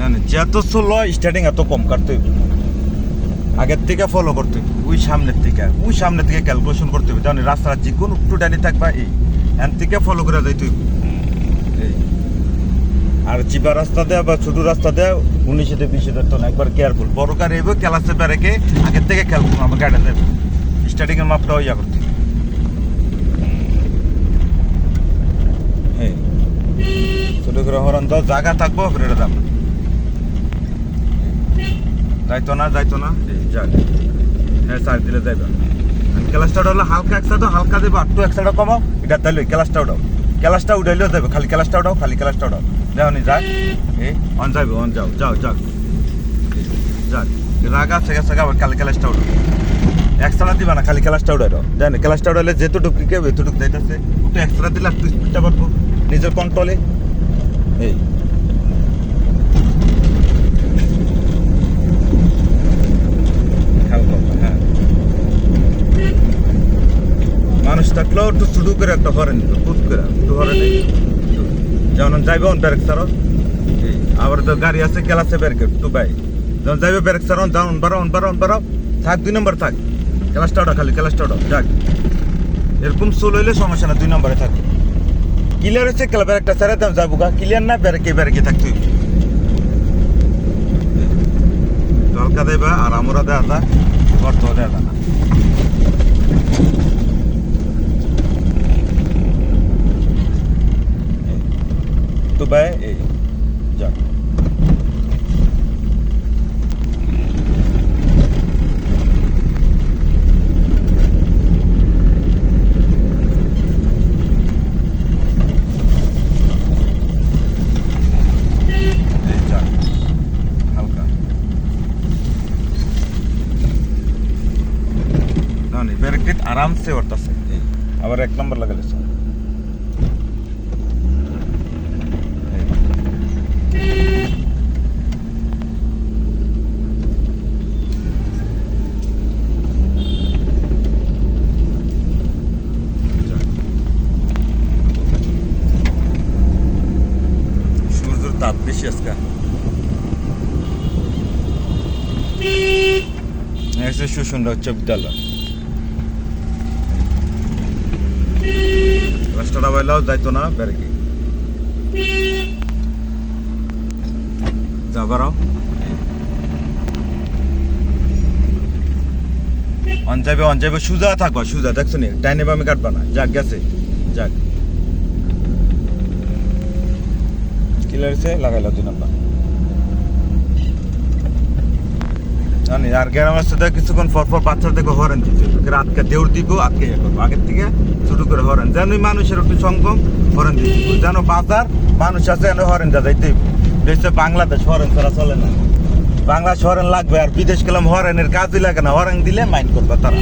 জানি যত slow starting এত কম, কাটতে হইবে। আগের থেকে ফলো করতে হইবে। ওই সামনের থেকে। ওই সামনের থেকে ক্যালকুলেশন করতে হবে জানি রাস্তার যে কোনো একটু ডানি থাকবা, এই এন থেকে ফলো করে যাইতে হইবে। এই। আর চিপা রাস্তা দেয় বা ছোট রাস্তা দেয়, উনিশে বিশে টন একবার কেয়ারফুল বড় গাড়ি এবো ক্লাসে বেড়েকে আগের থেকে খেয়াল করুন আমার গাড়ি দেবে স্টার্টিং এর মাপটা ইয়া করতে ছোট করে হরন দাও, জায়গা থাকব ফেরে দাম যাইতো না যাইতো না। যাক। হ্যাঁ সার দিলে যাইবে। ক্লাসটা হলো হালকা এক সাইড হালকা দেবো, আর একটু এক সাইড কমাও। এটা তাইলে ক্লাসটা উঠাও। ক্লাসটা উঠাইলেও যাবে খালি ক্লাসটা উঠাও, খালি ক্লাসটা উঠাও। যাও নি, যাক। এই অন যাবে অন যাও যাও, যাক। যাক। রাগা সেগা সেগা আবার খালি ক্লাসটা উঠাও। এক্সট্রা দিবা না, খালি ক্লাসটা উঠাই দাও। জানি ক্লাসটা উঠাইলে যেতুটুক দিকে এতটুক যাইতেছে। একটু এক্সট্রা দিলে একটু স্পিডটা পারব নিজের কন্ট্রোলে এই হালকা হ্যাঁ থাকলেও একটু শুরু করে একটা হরেন পুট করে, একটু হরেন যেমন যাইবে ব্যারেক সারো আবার তো গাড়ি আছে, কেলাসে ব্যারেক একটু বাই যখন যাইবে ব্যারেক সারো যাও বারো বারো বারো থাক, দুই নম্বর থাক। ক্লাসটা ওটা খালি, ক্লাসটা ওটা যাক। এরকম সোল হইলে সমস্যা না দুই নম্বরে থাক। ক্লিয়ার হচ্ছে কেলা ব্যারেকটা সারে দাম যাব গা। ক্লিয়ার না ব্যারেকে ব্যারেকে থাকতে হইবে। জলকা দেবা আর আমরা দেয়া দা গর্ত দেয়া না। তো ভাই এই যা এই যা হালকা না নি ব্যারিকেড আরামসে ওঠতেছে এই আবার এক নম্বর লাগালে স্যার বেশি আজকে এসে সুসুন্দর উচ্চ বিদ্যালয় রাস্তাটা বাইলাও যাইতো না বেরকি যাবারাও অঞ্চাইবে অঞ্চাইবে সুজা থাকবা সুজা দেখছ নি ডাইনে বামে কাটবা না যাক গেছে যাক হয়েছে লাগাইলো জানি, আর গ্রামের সাথে কিছুক্ষণ থেকে হরেন দেউর দিব, আজকে ইয়ে আগের থেকে শুরু করে হরেন। যেন মানুষের একটু সঙ্গম, হরেন দিচ্ছে যেন বাজার মানুষ আছে, যেন হরেন যা যাইতে দেশে বাংলাদেশ হরেন ছাড়া চলে না। বাংলাদেশ হরেন লাগবে, আর বিদেশ গেলাম হরেনের কাজই লাগে না। হরেন দিলে মাইন্ড করবে তারা।